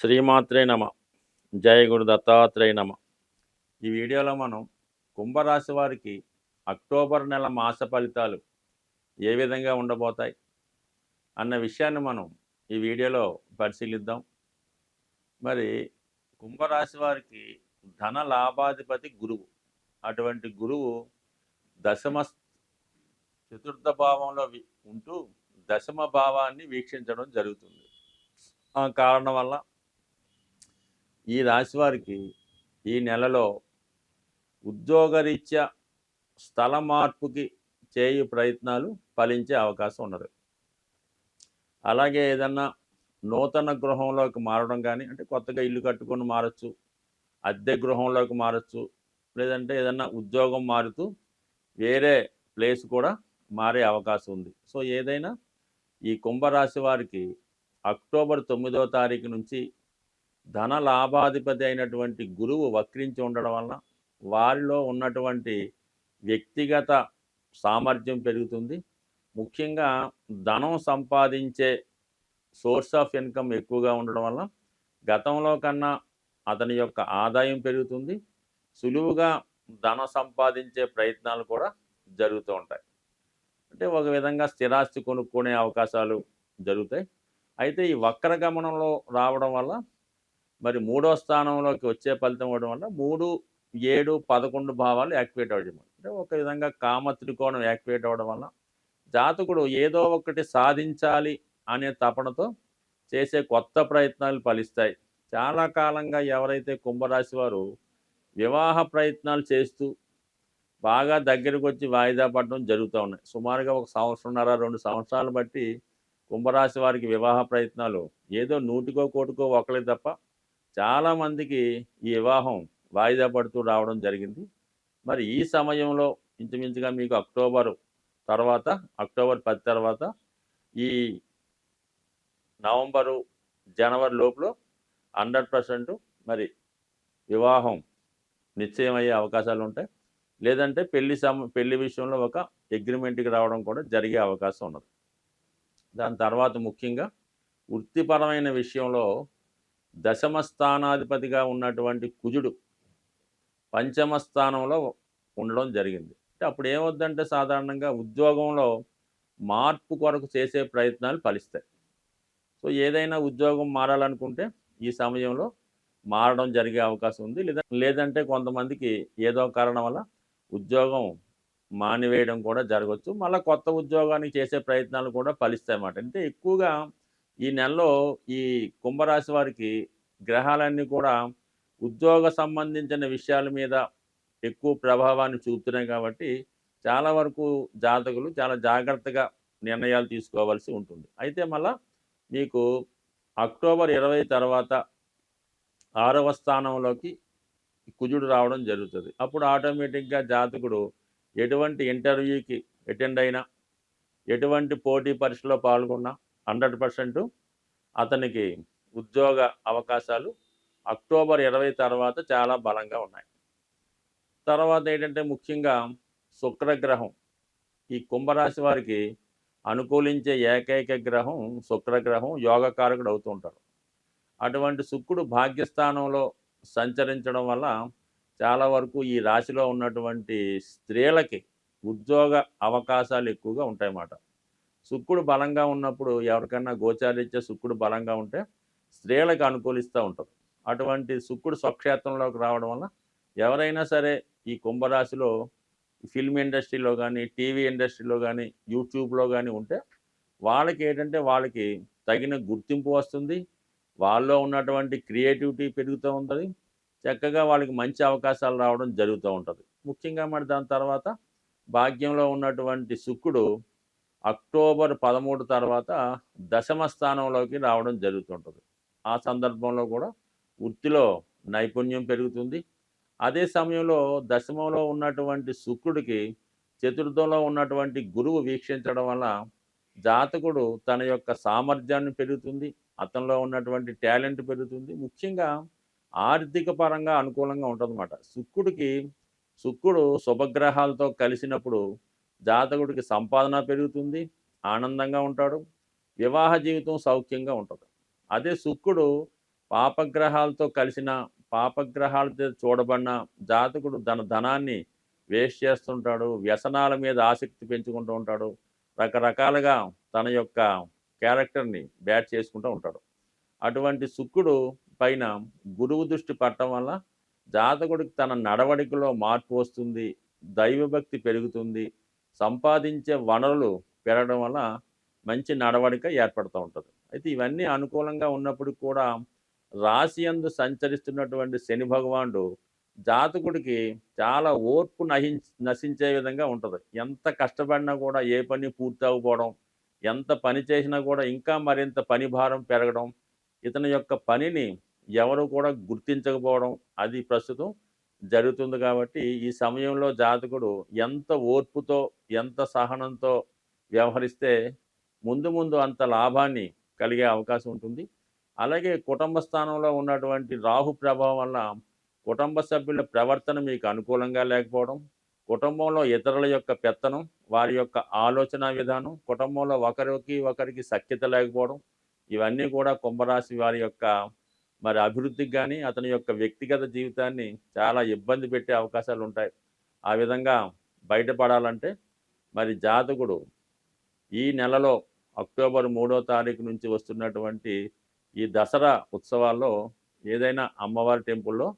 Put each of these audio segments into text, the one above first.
శ్రీమాత్రే నమ. జయ గురు దత్తాత్రేయ నమ. ఈ వీడియోలో మనం కుంభరాశి వారికి అక్టోబర్ నెల మాస ఫలితాలు ఏ విధంగా ఉండబోతాయి అన్న విషయాన్ని మనం ఈ వీడియోలో పరిశీలిద్దాం. మరి కుంభరాశి వారికి ధన లాభాధిపతి గురువు. అటువంటి గురువు దశమ చతుర్థ భావంలో ఉంటూ దశమ భావాన్ని వీక్షించడం జరుగుతుంది. ఆ కారణం వల్ల ఈ రాశి వారికి ఈ నెలలో ఉద్యోగరీత్యా స్థల మార్పుకి చేయు ప్రయత్నాలు ఫలించే అవకాశం ఉన్నది. అలాగే ఏదన్నా నూతన గృహంలోకి మారడం కానీ అంటే కొత్తగా ఇల్లు కట్టుకొని మారచ్చు అద్దె గృహంలోకి మారచ్చు లేదంటే ఏదన్నా ఉద్యోగం మారుతూ వేరే ప్లేస్ కూడా మారే అవకాశం ఉంది. సో ఏదైనా ఈ కుంభరాశి వారికి అక్టోబర్ తొమ్మిదో తారీఖు నుంచి ధన లాభాధిపతి అయినటువంటి గురువు వక్రించి ఉండడం వలన వారిలో ఉన్నటువంటి వ్యక్తిగత సామర్థ్యం పెరుగుతుంది. ముఖ్యంగా ధనం సంపాదించే సోర్స్ ఆఫ్ ఇన్కమ్ ఎక్కువగా ఉండడం వల్ల గతంలో కన్నా అతని యొక్క ఆదాయం పెరుగుతుంది. సులువుగా ధన సంపాదించే ప్రయత్నాలు కూడా జరుగుతూ ఉంటాయి. అంటే ఒక విధంగా స్థిరాస్తి కొనుక్కునే అవకాశాలు జరుగుతాయి. అయితే ఈ వక్ర గమనంలో రావడం వల్ల మరి మూడో స్థానంలోకి వచ్చే ఫలితం ఇవ్వడం వల్ల మూడు ఏడు పదకొండు భావాలు యాక్టివేట్ అవ్వడం అంటే ఒక విధంగా కామ త్రికోణం యాక్టివేట్ అవ్వడం వల్ల జాతకుడు ఏదో ఒకటి సాధించాలి అనే తపనతో చేసే కొత్త ప్రయత్నాలు ఫలిస్తాయి. చాలా కాలంగా ఎవరైతే కుంభరాశి వారు వివాహ ప్రయత్నాలు చేస్తూ బాగా దగ్గరకు వచ్చి వాయిదా పడడం జరుగుతూ ఉన్నాయి. సుమారుగా ఒక సంవత్సరంన్నర రెండు సంవత్సరాలు బట్టి కుంభరాశి వారికి వివాహ ప్రయత్నాలు ఏదో నూటికో కోటికో ఒకలే తప్ప చాలామందికి ఈ వివాహం వాయిదా పడుతూ రావడం జరిగింది. మరి ఈ సమయంలో ఇంచుమించుగా మీకు అక్టోబర్ తర్వాత అక్టోబర్ పది తర్వాత ఈ నవంబరు జనవరి లోపల హండ్రెడ్ పర్సెంట్ మరి వివాహం నిశ్చయమయ్యే అవకాశాలు ఉంటాయి. లేదంటే పెళ్ళి సమ పెళ్ళి విషయంలో ఒక అగ్రిమెంట్కి రావడం కూడా జరిగే అవకాశం ఉన్నది. దాని తర్వాత ముఖ్యంగా వృత్తిపరమైన విషయంలో దశమ స్థానాధిపతిగా ఉన్నటువంటి కుజుడు పంచమ స్థానంలో ఉండడం జరిగింది. అంటే అప్పుడు ఏమొద్దంటే సాధారణంగా ఉద్యోగంలో మార్పు కొరకు చేసే ప్రయత్నాలు ఫలిస్తాయి. సో ఏదైనా ఉద్యోగం మారాలనుకుంటే ఈ సమయంలో మారడం జరిగే అవకాశం ఉంది. లేదా లేదంటే కొంతమందికి ఏదో కారణం వల్ల ఉద్యోగం మానివేయడం కూడా జరగవచ్చు మళ్ళీ కొత్త ఉద్యోగానికి చేసే ప్రయత్నాలు కూడా ఫలిస్తాయి అన్నమాట అంటే ఎక్కువగా ఈ నెలలో ఈ కుంభరాశి వారికి గ్రహాలన్నీ కూడా ఉద్యోగ సంబంధించిన విషయాల మీద ఎక్కువ ప్రభావాన్ని చూపుతున్నాయి కాబట్టి చాలా వరకు జాతకులు చాలా జాగ్రత్తగా నిర్ణయాలు తీసుకోవాల్సి ఉంటుంది. అయితే మళ్ళా మీకు అక్టోబర్ ఇరవై తర్వాత ఆరవ స్థానంలోకి కుజుడు రావడం జరుగుతుంది. అప్పుడు ఆటోమేటిక్గా జాతకుడు ఎటువంటి ఇంటర్వ్యూకి అటెండ్ అయినా ఎటువంటి పోటీ పరీక్షలో పాల్గొన్నా హండ్రెడ్ పర్సెంట్ అతనికి ఉద్యోగ అవకాశాలు అక్టోబర్ ఇరవై తర్వాత చాలా బలంగా ఉన్నాయి. తర్వాత ఏంటంటే ముఖ్యంగా శుక్రగ్రహం. ఈ కుంభరాశి వారికి అనుకూలించే ఏకైక గ్రహం శుక్రగ్రహం యోగకారకుడు అవుతూ ఉంటారు. అటువంటి శుక్రుడు భాగ్యస్థానంలో సంచరించడం వల్ల చాలా వరకు ఈ రాశిలో ఉన్నటువంటి స్త్రీలకి ఉద్యోగ అవకాశాలు ఎక్కువగా ఉంటాయన్నమాట. శుక్రుడు బలంగా ఉన్నప్పుడు ఎవరికైనా గోచారిచ్చే శుక్రుడు బలంగా ఉంటే స్త్రీలకు అనుకూలిస్తూ ఉంటుంది. అటువంటి శుక్రుడు స్వక్షేత్రంలోకి రావడం వల్ల ఎవరైనా సరే ఈ కుంభరాశిలో ఫిల్మ్ ఇండస్ట్రీలో కానీ టీవీ ఇండస్ట్రీలో కానీ యూట్యూబ్లో కానీ ఉంటే వాళ్ళకి ఏంటంటే వాళ్ళకి తగిన గుర్తింపు వస్తుంది. వాళ్ళలో ఉన్నటువంటి క్రియేటివిటీ పెరుగుతూ ఉంటుంది. చక్కగా వాళ్ళకి మంచి అవకాశాలు రావడం జరుగుతూ ఉంటుంది. ముఖ్యంగా మరి దాని తర్వాత భాగ్యంలో ఉన్నటువంటి శుక్రుడు అక్టోబర్ పదమూడు తర్వాత దశమ స్థానంలోకి రావడం జరుగుతుంటుంది. ఆ సందర్భంలో కూడా వృత్తిలో నైపుణ్యం పెరుగుతుంది. అదే సమయంలో దశమంలో ఉన్నటువంటి శుక్రుడికి చతుర్థంలో ఉన్నటువంటి గురువు వీక్షించడం వల్ల జాతకుడు తన యొక్క సామర్థ్యాన్ని పెరుగుతుంది. అతనిలో ఉన్నటువంటి టాలెంట్ పెరుగుతుంది. ముఖ్యంగా ఆర్థిక పరంగా అనుకూలంగా ఉంటుందన్నమాట. శుక్రుడికి శుక్రుడు శుభగ్రహాలతో కలిసినప్పుడు జాతకుడికి సంపాదన పెరుగుతుంది ఆనందంగా ఉంటాడు వివాహ జీవితం సౌఖ్యంగా ఉంటుంది. అదే శుక్రుడు పాపగ్రహాలతో కలిసిన పాపగ్రహాలతో చూడబడిన జాతకుడు తన ధనాన్ని వేస్ట్ చేస్తుంటాడు వ్యసనాల మీద ఆసక్తి పెంచుకుంటూ ఉంటాడు రకరకాలుగా తన యొక్క క్యారెక్టర్ని బ్యాట్ చేసుకుంటూ ఉంటాడు. అటువంటి శుక్రుడు పైన గురువు దృష్టి పట్టడం వల్ల జాతకుడికి తన నడవడికలో మార్పు వస్తుంది దైవభక్తి పెరుగుతుంది సంపాదించే వనరులు పెరగడం వల్ల మంచి నడవడిక ఏర్పడుతూ ఉంటుంది. అయితే ఇవన్నీ అనుకూలంగా ఉన్నప్పుడు కూడా రాశి అందు సంచరిస్తున్నటువంటి శని భగవానుడు జాతకుడికి చాలా ఓర్పు నహి నశించే విధంగా ఉంటుంది. ఎంత కష్టపడినా కూడా ఏ పని పూర్తి అవ్వకపోవడం ఎంత పని చేసినా కూడా ఇంకా మరింత పని భారం పెరగడం ఇతని యొక్క పనిని ఎవరు కూడా గుర్తించకపోవడం అది ప్రస్తుతం జరుగుతుంది కాబట్టి ఈ సమయంలో జాతకుడు ఎంత ఓర్పుతో ఎంత సహనంతో వ్యవహరిస్తే ముందు ముందు అంత లాభాన్ని కలిగే అవకాశం ఉంటుంది. అలాగే కుటుంబ స్థానంలో ఉన్నటువంటి రాహు ప్రభావం వల్ల కుటుంబ సభ్యుల ప్రవర్తన మీకు అనుకూలంగా లేకపోవడం కుటుంబంలో ఇతరుల యొక్క పెత్తనం వారి యొక్క ఆలోచన విధానం కుటుంబంలో ఒకరికి ఒకరికి సఖ్యత లేకపోవడం ఇవన్నీ కూడా కుంభరాశి వారి యొక్క మరి అభివృద్ధికి కానీ అతని యొక్క వ్యక్తిగత జీవితాన్ని చాలా ఇబ్బంది పెట్టే అవకాశాలు ఉంటాయి. ఆ విధంగా బయటపడాలంటే మరి జాతకుడు ఈ నెలలో అక్టోబర్ మూడో తారీఖు నుంచి వస్తున్నటువంటి ఈ దసరా ఉత్సవాల్లో ఏదైనా అమ్మవారి టెంపుల్లో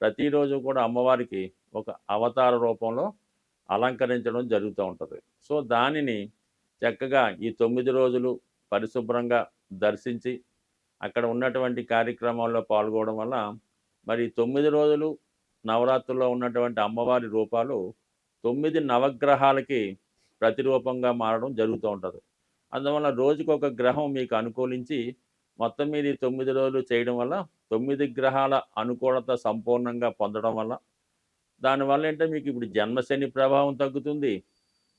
ప్రతిరోజు కూడా అమ్మవారికి ఒక అవతార రూపంలో అలంకరించడం జరుగుతూ ఉంటుంది. సో దానిని చక్కగా ఈ తొమ్మిది రోజులు పరిశుభ్రంగా దర్శించి అక్కడ ఉన్నటువంటి కార్యక్రమాల్లో పాల్గొనడం వల్ల మరి తొమ్మిది రోజులు నవరాత్రుల్లో ఉన్నటువంటి అమ్మవారి రూపాలు తొమ్మిది నవగ్రహాలకి ప్రతిరూపంగా మారడం జరుగుతూ ఉంటుంది. అందువల్ల రోజుకు ఒక గ్రహం మీకు అనుకూలించి మొత్తం మీద ఈ తొమ్మిది రోజులు చేయడం వల్ల తొమ్మిది గ్రహాల అనుకూలత సంపూర్ణంగా పొందడం వల్ల దానివల్ల ఏంటంటే మీకు ఇప్పుడు జన్మశని ప్రభావం తగ్గుతుంది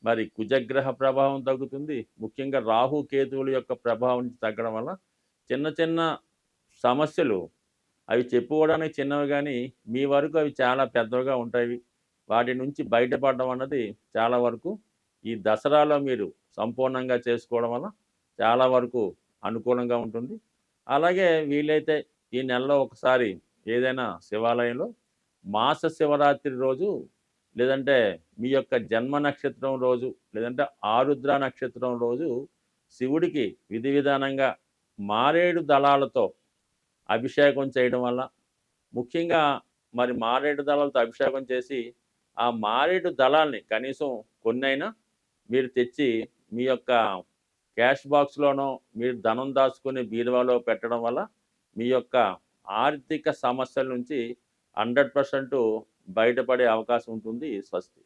మరి కుజగ్రహ ప్రభావం తగ్గుతుంది ముఖ్యంగా రాహు కేతువుల యొక్క ప్రభావం తగ్గడం వల్ల చిన్న చిన్న సమస్యలు అవి చెప్పుకోవడానికి చిన్నవి కానీ మీ వరకు అవి చాలా పెద్దవిగా ఉంటాయి. వాటి నుంచి బయటపడడం అన్నది చాలా వరకు ఈ దసరాలో మీరు సంపూర్ణంగా చేసుకోవడం వల్ల చాలా వరకు అనుకూలంగా ఉంటుంది. అలాగే వీలైతే ఈ నెలలో ఒకసారి ఏదైనా శివాలయంలో మాస శివరాత్రి రోజు లేదంటే మీ యొక్క జన్మ నక్షత్రం రోజు లేదంటే ఆరుద్ర నక్షత్రం రోజు శివుడికి విధి విధానంగా మారేడు దళాలతో అభిషేకం చేయడం వల్ల ముఖ్యంగా మరి మారేడు దళాలతో అభిషేకం చేసి ఆ మారేడు దళాల్ని కనీసం కొన్నైనా మీరు తెచ్చి మీ యొక్క క్యాష్ బాక్స్లోనో మీరు ధనం దాచుకుని బీరువాలో పెట్టడం వల్ల మీ యొక్క ఆర్థిక సమస్యల నుంచి హండ్రెడ్ పర్సెంట్ బయటపడే అవకాశం ఉంటుంది స్వస్తి.